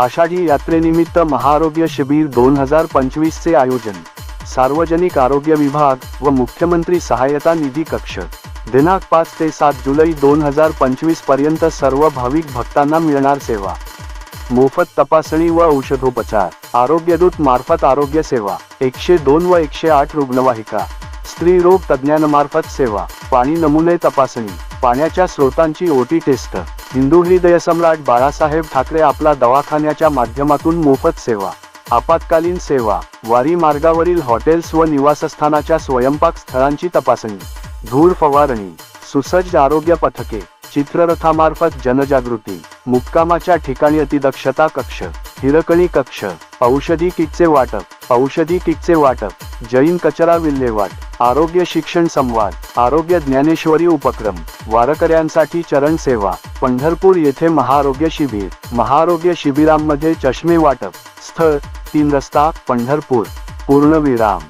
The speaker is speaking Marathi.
आषाढी यात्रेनिमित्त महाआरोग्य शिबिर दोन हजार पंचवीसचे आयोजन. सार्वजनिक आरोग्य विभाग व मुख्यमंत्री सहायता निधी कक्ष. दिनांक पाच ते सात जुलै दोन हजार पंचवीसपर्यंत सर्व भाविक भक्तांना मिळणार सेवा. मोफत तपासणी व औषधोपचार. आरोग्यदूत मार्फत आरोग्य सेवा. एकशे दोन व एकशे आठ रुग्णवाहिका. स्त्रीरोग तज्ज्ञांमार्फत सेवा. पाणी नमुने तपासणी. पाण्याच्या स्रोतांची ओटी टेस्ट. हिंदू हृदय सम्राट बाळासाहेब ठाकरे आपला दवाखान्याच्या माध्यमातून मोफत सेवा आपत्कालीन सेवा वारी मार्गावरील हॉटेल्स व निवासस्थानाच्या स्वयंपाक स्थळांची तपासणी धूर फवारणी सुसज्ज आरोग्य पथके चित्ररथामार्फत जनजागृती मुक्कामाच्या ठिकाणी अतिदक्षता कक्ष हिरकणी कक्ष औषधी किटचे वाटप औषधी किटचे वाटप जैन कचरा विल्हेवाट आरोग्य शिक्षण संवाद आरोग्य ज्ञानेश्वरी उपक्रम वारकऱ्यांसाठी चरण सेवा पंढरपूर येथे महाआरोग्य शिबिर महाआरोग्य शिबिरांमध्ये चष्मे वाटप स्थळ तीन रस्ता पंढरपूर पूर्णविराम.